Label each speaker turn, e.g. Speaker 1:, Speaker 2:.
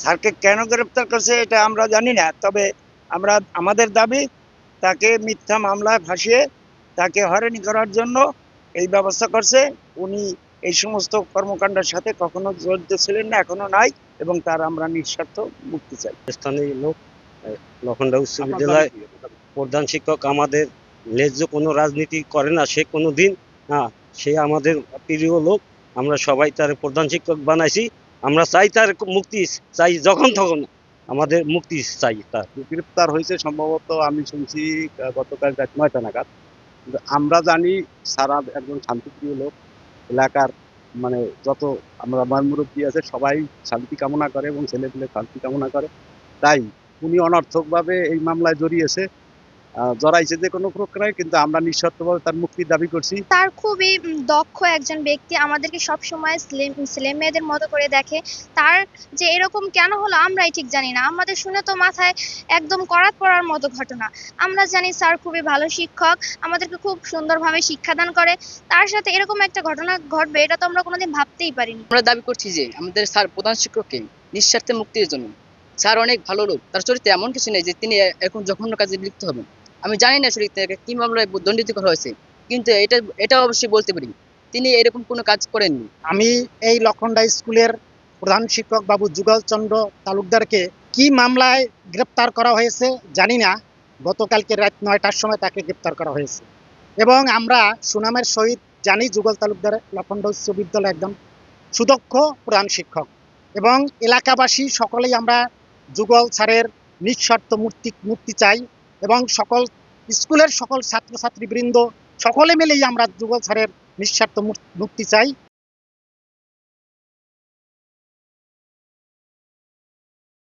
Speaker 1: স্যারকে কেন গ্রেপ্তার করছে এটা আমরা জানি না তবে আমরা আমাদের দাবি তাকে মিথ্যা মামলায় ফাঁসিয়ে তাকে হয়রানি করার জন্য এই ব্যবস্থা করছে। উনি এই সমস্ত কর্মকাণ্ডের সাথে কখনো জড়িত ছিলেন না এখনও নাই এবং তার আমরা নিঃস্বার্থ মুক্তি চাই।
Speaker 2: স্থানীয় লোক আহ, লখনদা উচ্চ বিদ্যালয় প্রধান শিক্ষক আমাদের ন্যায্য কোনো রাজনীতি করে না সে কোনো দিন হ্যাঁ সে আমাদের প্রিয় লোক আমরা সবাই তার প্রধান শিক্ষক বানাইছি। আমরা চাই তার মুক্তি চাই যখন তখন। আমাদের মুক্তি চাই তার।
Speaker 3: গ্রেপ্তার হয়েছে সম্ভবত, আমি শুনছি, গতকাল নয়টা নাগাদ। আমরা জানি, সারা একজন শান্তিপ্রিয় লোক, এলাকার মানে যত আমরা আমার মুরব্বী আছে, সবাই শান্তি কামনা করে এবং ছেলেপিলে শান্তি কামনা করে। তাই উনি অনর্থকভাবে এই মামলায় জড়িয়েছে জড়াইছে যে কোনো প্রকারে কিন্তু আমরা নিঃশর্তভাবে তার মুক্তির দাবি করছি।
Speaker 4: তার খুবই দক্ষ একজন ব্যক্তি আমাদেরকে সব সময় ছেলে মেয়েদের মতো করে দেখে। তার যে এরকম কেন হলো আমরাই ঠিক জানি না। আমাদের শুনে তো মাথায় একদম করাত পড়ার মতো ঘটনা। আমরা জানি স্যার খুবই ভালো শিক্ষক আমাদেরকে খুব সুন্দরভাবে শিক্ষাদান করে। তার সাথে এরকম একটা ঘটনা ঘটবে এটা তো আমরা কোনোদিন ভাবতেই পারিনি।
Speaker 5: আমরা দাবি করছি যে আমাদের স্যার প্রধান শিক্ষককে নিঃস্বার্থে মুক্তির জন্য। স্যার অনেক ভালো লোক তার চরিত্রে এমন কিছু নেই যে তিনি এখন জঘন্য কাজে লিপ্ত হবেন। আমি জানি না আসলে তাকে কি মামলায় দণ্ডিত করা হয়েছে, কিন্তু এটা এটা অবশ্যই বলতে পারি। তিনি এরকম কোনো কাজ করেননি।
Speaker 6: আমি এই লক্ষণডা স্কুলের প্রধান শিক্ষক বাবু যুগল চন্দ্র তালুকদারকে কি মামলায় গ্রেপ্তার করা হয়েছে জানি না। গতকালকে রাত নয়টার সময় তাকে গ্রেপ্তার করা হয়েছে। এবং আমরা সুনামের সহিত জানি যুগল তালুকদার লক্ষণডা উচ্চ বিদ্যালয় একদম সুদক্ষ প্রধান শিক্ষক। এবং এলাকাবাসী সকলেই আমরা যুগল স্যারের নিঃশর্ত মুক্তি মুক্তি চাই। এবং সকল স্কুলের সকল ছাত্রছাত্রীবৃন্দ সকলে মিলেই আমরা যুগল স্যারের নিঃস্বার্থ মুক- মুক্তি চাই।